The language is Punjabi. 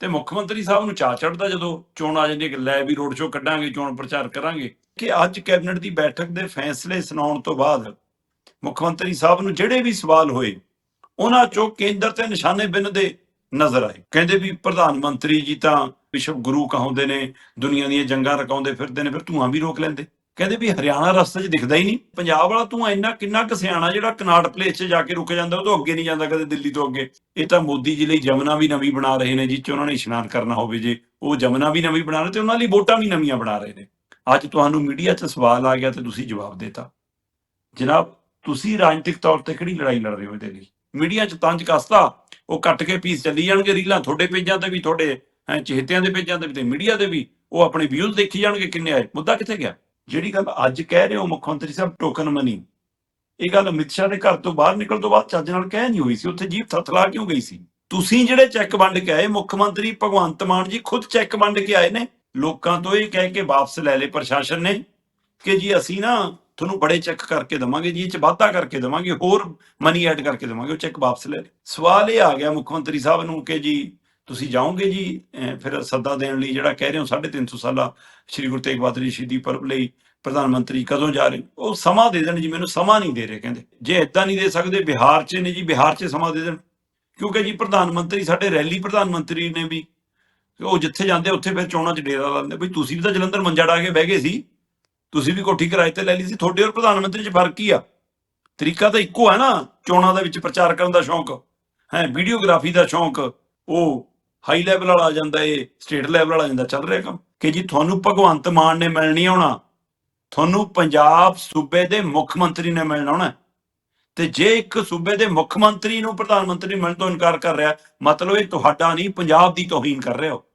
ਤੇ ਮੁੱਖ ਮੰਤਰੀ ਸਾਹਿਬ ਨੂੰ ਚਾਹ ਚੜਦਾ ਜਦੋਂ ਚੋਣ ਆ ਜਾਂਦੀ ਹੈ ਕਿ ਲੈ ਵੀ ਰੋਡ ਸ਼ੋਅ ਕੱਢਾਂਗੇ, ਚੋਣ ਪ੍ਰਚਾਰ ਕਰਾਂਗੇ, ਕਿ ਅੱਜ ਕੈਬਨਿਟ ਦੀ ਬੈਠਕ ਦੇ ਫੈਸਲੇ ਸੁਣਾਉਣ ਤੋਂ ਬਾਅਦ ਮੁੱਖ ਮੰਤਰੀ ਸਾਹਿਬ ਨੂੰ ਜਿਹੜੇ ਵੀ ਸਵਾਲ ਹੋਏ, ਉਹਨਾਂ ਚੋਂ ਕੇਂਦਰ ਤੇ ਨਿਸ਼ਾਨੇ ਬਿੰਨਦੇ ਨਜ਼ਰ ਆਏ। ਕਹਿੰਦੇ ਵੀ ਪ੍ਰਧਾਨ ਮੰਤਰੀ ਜੀ ਤਾਂ ਵਿਸ਼ਵ ਗੁਰੂ ਕਹਾਉਂਦੇ ਨੇ, ਦੁਨੀਆ ਦੀਆਂ ਜੰਗਾਂ ਰਕਾਉਂਦੇ ਫਿਰਦੇ ਨੇ, ਫਿਰ ਧੂਆਂ ਵੀ ਰੋਕ ਲੈਂਦੇ। ਕਹਿੰਦੇ ਵੀ ਹਰਿਆਣਾ ਰਸਤੇ 'ਚ ਦਿਖਦਾ ਹੀ ਨਹੀਂ। ਪੰਜਾਬ ਵਾਲਾ ਤੂੰ ਇੰਨਾ ਕਿੰਨਾ ਕੁ ਸਿਆਣਾ ਜਿਹੜਾ ਕਨਾਟ ਪਲੇਸ 'ਚ ਜਾ ਕੇ ਰੁਕ ਜਾਂਦਾ ਉਹ ਤੋਂ ਅੱਗੇ ਨਹੀਂ ਜਾਂਦਾ ਕਦੇ ਦਿੱਲੀ ਤੋਂ ਅੱਗੇ। ਇਹ ਤਾਂ ਮੋਦੀ ਜੀ ਲਈ ਜਮਨਾ ਵੀ ਨਵੀਂ ਬਣਾ ਰਹੇ ਨੇ ਜਿਹ 'ਚ ਉਹਨਾਂ ਨੇ ਇਸ਼ਨਾਨ ਕਰਨਾ ਹੋਵੇ ਜੇ। ਉਹ ਜਮਨਾ ਵੀ ਨਵੀਂ ਬਣਾ ਰਹੇ ਤੇ ਉਹਨਾਂ ਲਈ ਵੋਟਾਂ ਵੀ ਨਵੀਆਂ ਬਣਾ ਰਹੇ ਨੇ। ਅੱਜ ਤੁਹਾਨੂੰ ਮੀਡੀਆ 'ਚ ਸਵਾਲ ਆ ਗਿਆ ਤੇ ਤੁਸੀਂ ਜਵਾਬ ਦੇਤਾ। ਜਨਾਬ ਤੁਸੀਂ ਰਾਜਨੀਤਿਕ ਤੌਰ ਤੇ ਕਿਹੜੀ ਲੜਾਈ ਲੜ ਰਹੇ ਹੋ ਇਹਦੇ ਲਈ? ਮੀਡੀਆ 'ਚ ਤੰਜ ਕਸਤਾ ਉਹ ਕੱਟ ਕੇ ਪੀਸ ਚੱਲੀ ਜਾਣਗੇ ਰੀਲਾਂ ਤੁਹਾਡੇ ਪੇਜਾਂ ਤੇ ਵੀ ਤੁਹਾਡੇ ਹੈਂ, ਚਹੇਤਿਆਂ ਦੇ ਪੇਜਾਂ ਤੇ ਵੀ ਤੇ ਮੀਡੀਆ ਦੇ ਵੀ। ਉਹ ਆਪਣੇ ਵਿਊਜ਼ ਦੇਖੀ ਜਾਣਗੇ ਕਿੰਨੇ ਆਏ। ਮੁੱਦਾ ਕਿੱਥੇ ਗਿਆ? ਜਿਹੜੀ ਗੱਲ ਅੱਜ ਕਹਿ ਰਹੇ ਹੋ ਮੁੱਖ ਮੰਤਰੀ ਸਾਹਿਬ ਟੋਕਨ ਮਨੀ ਇਹ ਗੱਲ ਅਮਿਤ ਸ਼ਾਹ ਦੇ ਘਰ ਤੋਂ ਬਾਹਰ ਨਿਕਲਣ ਤੋਂ ਬਾਅਦ ਚੱਜ ਨਾਲ ਕਹਿ ਨਹੀਂ ਹੋਈ ਸੀ, ਉੱਥੇ ਜੀਭ ਥਥਲਾ ਕਿਉਂ ਗਈ ਸੀ? ਤੁਸੀਂ ਜਿਹੜੇ ਚੈੱਕ ਵੰਡ ਕੇ ਆਏ ਮੁੱਖ ਮੰਤਰੀ ਭਗਵੰਤ ਮਾਨ ਜੀ ਖੁਦ ਚੈੱਕ ਵੰਡ ਕੇ ਆਏ ਨੇ, ਲੋਕਾਂ ਤੋਂ ਇਹ ਕਹਿ ਕੇ ਵਾਪਸ ਲੈ ਲਏ ਪ੍ਰਸ਼ਾਸਨ ਨੇ ਕਿ ਜੀ ਅਸੀਂ ਨਾ ਤੁਹਾਨੂੰ ਬੜੇ ਚੈੱਕ ਕਰਕੇ ਦਵਾਂਗੇ ਜੀ, ਇਹ ਚ ਵਾਧਾ ਕਰਕੇ ਦਵਾਂਗੇ, ਹੋਰ ਮਨੀ ਐਡ ਕਰਕੇ ਦਵਾਂਗੇ, ਉਹ ਚੈੱਕ ਵਾਪਸ ਲੈ ਲਏ। ਸਵਾਲ ਇਹ ਆ ਗਿਆ ਮੁੱਖ ਮੰਤਰੀ ਸਾਹਿਬ ਨੂੰ ਕਿ ਜੀ ਤੁਸੀਂ ਜਾਓਗੇ ਜੀ ਫਿਰ ਸੱਦਾ ਦੇਣ ਲਈ ਜਿਹੜਾ ਕਹਿ ਰਹੇ ਹੋ 350 ਸਾਲਾ ਸ੍ਰੀ ਗੁਰੂ ਤੇਗ ਬਹਾਦਰ ਜੀ ਸ਼ਹੀਦੀ ਪਰਬ ਲਈ ਪ੍ਰਧਾਨ ਮੰਤਰੀ ਕਦੋਂ ਜਾ ਰਹੇ? ਉਹ ਸਮਾਂ ਦੇ ਦੇਣ ਜੀ, ਮੈਨੂੰ ਸਮਾਂ ਨਹੀਂ ਦੇ ਰਹੇ ਕਹਿੰਦੇ। ਜੇ ਇਦਾਂ ਨਹੀਂ ਦੇ ਸਕਦੇ, ਬਿਹਾਰ 'ਚ ਨੇ ਜੀ, ਬਿਹਾਰ 'ਚ ਸਮਾਂ ਦੇ ਦੇਣ। ਕਿਉਂਕਿ ਜੀ ਪ੍ਰਧਾਨ ਮੰਤਰੀ, ਸਾਡੇ ਰੈਲੀ ਪ੍ਰਧਾਨ ਮੰਤਰੀ ਨੇ ਵੀ ਉਹ ਜਿੱਥੇ ਜਾਂਦੇ ਉੱਥੇ ਫਿਰ ਚੋਣਾਂ 'ਚ ਡੇਰਾ ਲਾਉਂਦੇ। ਬਈ ਤੁਸੀਂ ਵੀ ਤਾਂ ਜਲੰਧਰ ਮੰਜਾ ਡਾ ਕੇ ਬਹਿ ਗਏ ਸੀ। ਤੁਸੀਂ ਵੀ ਕੋਠੀ ਕਿਰਾਏ ਤੇ ਲੈ ਲਈ ਸੀ। ਤੁਹਾਡੇ ਔਰ ਪ੍ਰਧਾਨ ਮੰਤਰੀ 'ਚ ਫ਼ਰਕ ਕੀ ਆ? ਤਰੀਕਾ ਤਾਂ ਇੱਕੋ ਹੈ ਨਾ, ਚੋਣਾਂ ਦੇ ਵਿੱਚ ਪ੍ਰਚਾਰ ਕਰਨ ਦਾ ਸ਼ੌਂਕ। ਹੈ, ਵੀਡੀਓਗ੍ਰਾਫੀ ਦਾ ਸ਼ੌਂਕ। ਉਹ ਹਾਈ ਲੈਵਲ ਵਾਲਾ ਆ ਜਾਂਦਾ ਏ, ਸਟੇਟ ਲੈਵਲ ਵਾਲਾ ਆ ਜਾਂਦਾ, ਚੱਲ ਰਿਹਾ ਕੰਮ। ਕਿ ਜੀ ਤੁਹਾਨੂੰ ਭਗਵੰਤ ਮਾਨ ਨੇ ਮਿਲਣੀ ਆਉਣਾ, ਤੁਹਾਨੂੰ ਪੰਜਾਬ ਸੂਬੇ ਦੇ ਮੁੱਖ ਮੰਤਰੀ ਨੇ ਮਿਲਣਾ ਆਉਣਾ। ਤੇ ਜੇ ਇੱਕ ਸੂਬੇ ਦੇ ਮੁੱਖ ਮੰਤਰੀ ਨੂੰ ਪ੍ਰਧਾਨ ਮੰਤਰੀ ਮਿਲਣ ਤੋਂ ਇਨਕਾਰ ਕਰ ਰਿਹਾ, ਮਤਲਬ ਇਹ ਤੁਹਾਡਾ ਨਹੀਂ, ਪੰਜਾਬ ਦੀ ਤੋਹੀਨ ਕਰ ਰਿਹਾ ਹੋ।